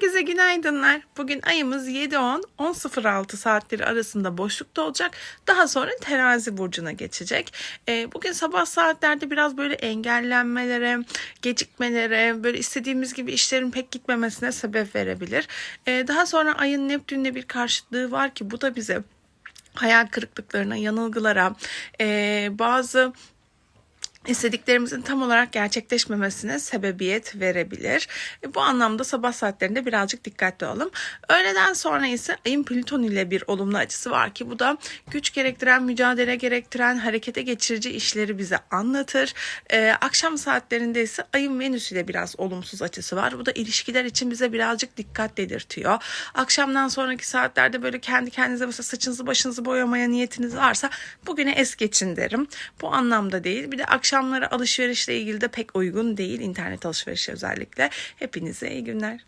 Herkese günaydınlar. Bugün ayımız 7-10, 10.06 saatleri arasında boşlukta olacak. Daha sonra terazi burcuna geçecek. Ee, bugün sabah saatlerde biraz böyle engellenmelere, gecikmelere, böyle istediğimiz gibi işlerin pek gitmemesine sebep verebilir. Ee, daha sonra ayın Neptün'le bir karşıtlığı var ki bu da bize hayal kırıklıklarına, yanılgılara, ee, bazı istediklerimizin tam olarak gerçekleşmemesine sebebiyet verebilir. E, Bu anlamda sabah saatlerinde birazcık dikkatli olalım. Öğleden sonra ise ayın Plüton ile bir olumlu açısı var ki bu da güç gerektiren, mücadele gerektiren, harekete geçirici işleri bize anlatır. Ee, akşam saatlerinde ise ayın Venüs ile biraz olumsuz açısı var. Bu da ilişkiler için bize birazcık dikkat dedirtiyor. Akşamdan sonraki saatlerde böyle kendi kendinize mesela saçınızı başınızı boyamaya niyetiniz varsa bugüne es geçin derim. Bu anlamda değil. Bir de akşamları alışverişle ilgili de pek uygun değil. internet alışverişi özellikle. Hepinize iyi günler.